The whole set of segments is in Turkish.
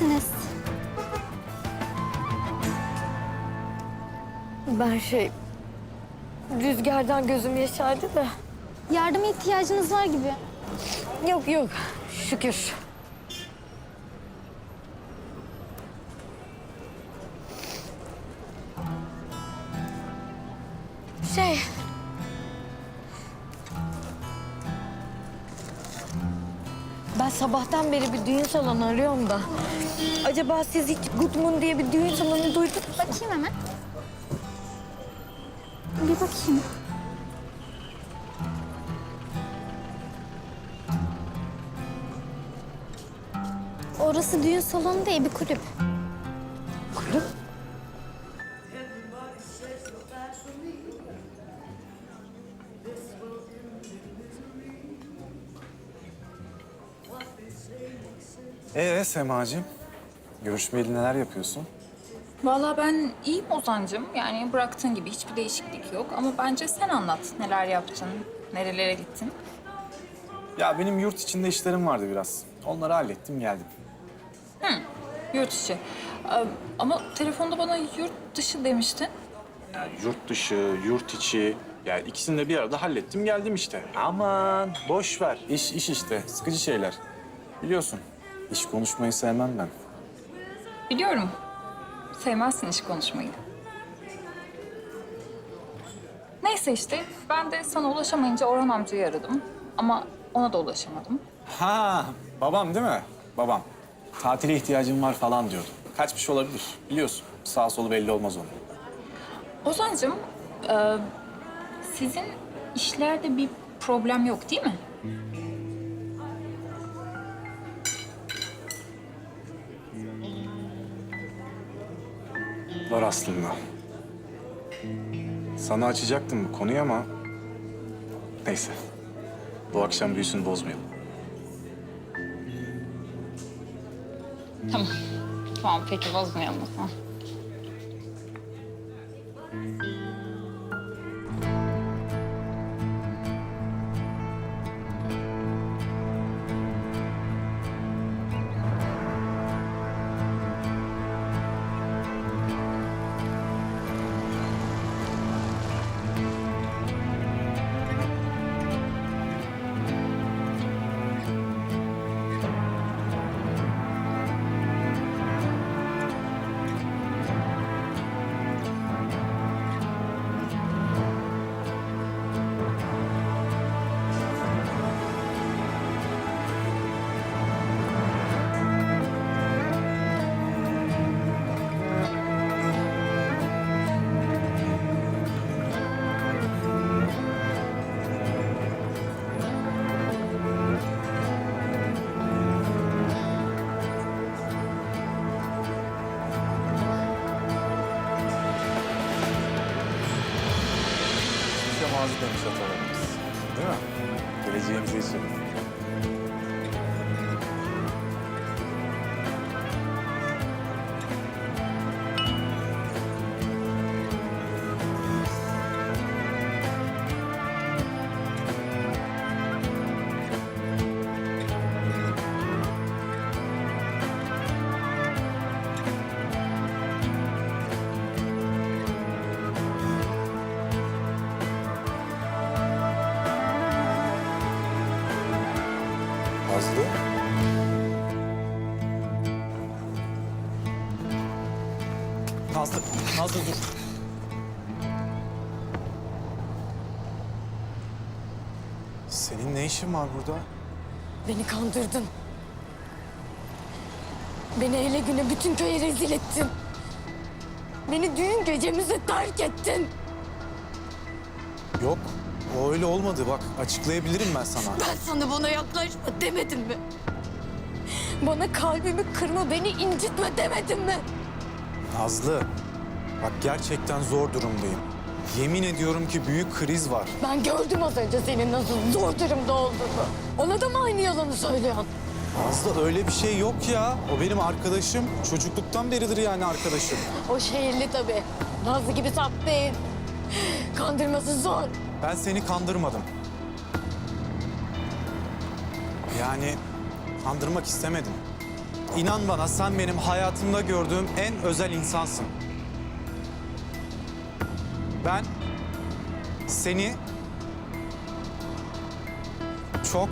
misiniz? Ben şey... Rüzgardan gözüm yaşardı da. Yardıma ihtiyacınız var gibi. Yok yok. Şükür. Şey... sabahtan beri bir düğün salonu arıyorum da. Acaba siz hiç Good Moon diye bir düğün salonu duydunuz mu? Bakayım hemen. Bir bakayım. Orası düğün salonu değil, bir. Kulüp? Ee Semacığım, görüşmeyeli neler yapıyorsun? Vallahi ben iyiyim Ozan'cığım. Yani bıraktığın gibi hiçbir değişiklik yok. Ama bence sen anlat neler yaptın, nerelere gittin. Ya benim yurt içinde işlerim vardı biraz. Onları hallettim geldim. Yurt içi. Ee, Ama telefonda bana yurt dışı demiştin. Ya yurt dışı, yurt içi. Yani ikisini de bir arada hallettim geldim işte. Aman boş ver. İş iş işte. Sıkıcı şeyler. Biliyorsun. İş konuşmayı sevmem ben. Biliyorum. Sevmezsin iş konuşmayı. Neyse işte ben de sana ulaşamayınca Orhan amcayı aradım. Ama ona da ulaşamadım. Ha, babam değil mi? Babam. Tatile ihtiyacım var falan diyordu. Kaçmış olabilir. Biliyorsun. Sağ solu belli olmaz onun. Ozan'cığım, e, sizin işlerde bir problem yok değil mi? Var aslında. Sana açacaktım bu konuyu ama... Neyse. Bu akşam büyüsünü bozmayalım. Tamam. Tamam peki bozmayalım o zaman. Mütevazı demiş atalarımız. Değil mi? Geleceğimiz için. Nazlı. Nazlı, Nazlı dur. Senin ne işin var burada? Beni kandırdın. Beni hele güne bütün köye rezil ettin. Beni düğün gecemize terk ettin. Yok, o öyle olmadı. Bak açıklayabilirim ben sana. Ben sana bana yaklaşma demedim mi? Bana kalbimi kırma, beni incitme demedim mi? Nazlı, bak gerçekten zor durumdayım. Yemin ediyorum ki büyük kriz var. Ben gördüm az önce senin nasıl zor durumda olduğunu. Ona da mı aynı yalanı söylüyorsun? Nazlı öyle bir şey yok ya. O benim arkadaşım. Çocukluktan beridir yani arkadaşım. O şehirli tabii. Nazlı gibi saf değil. Kandırması zor. Ben seni kandırmadım. Yani kandırmak istemedim. İnan bana sen benim hayatımda gördüğüm en özel insansın. Ben seni çok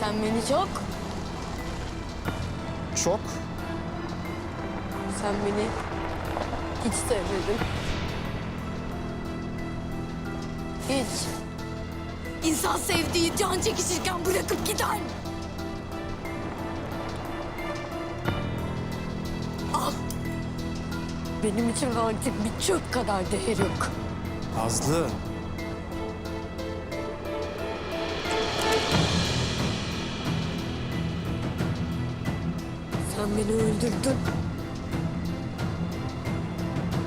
Sen beni çok, çok sen beni hiç sevmedin. Hiç. İnsan sevdiği can çekişirken bırakıp gider. Al. Benim için artık bir çöp kadar değer yok. Nazlı. Sen beni öldürdün.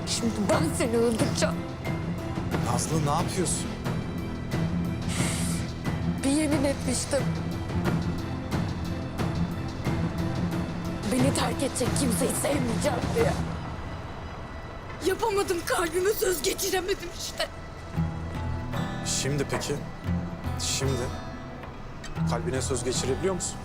Şimdi ben seni öldüreceğim. Nazlı ne yapıyorsun? Bir yemin etmiştim. Beni terk edecek kimseyi sevmeyeceğim diye. Yapamadım kalbime söz geçiremedim işte. Şimdi peki? Şimdi kalbine söz geçirebiliyor musun?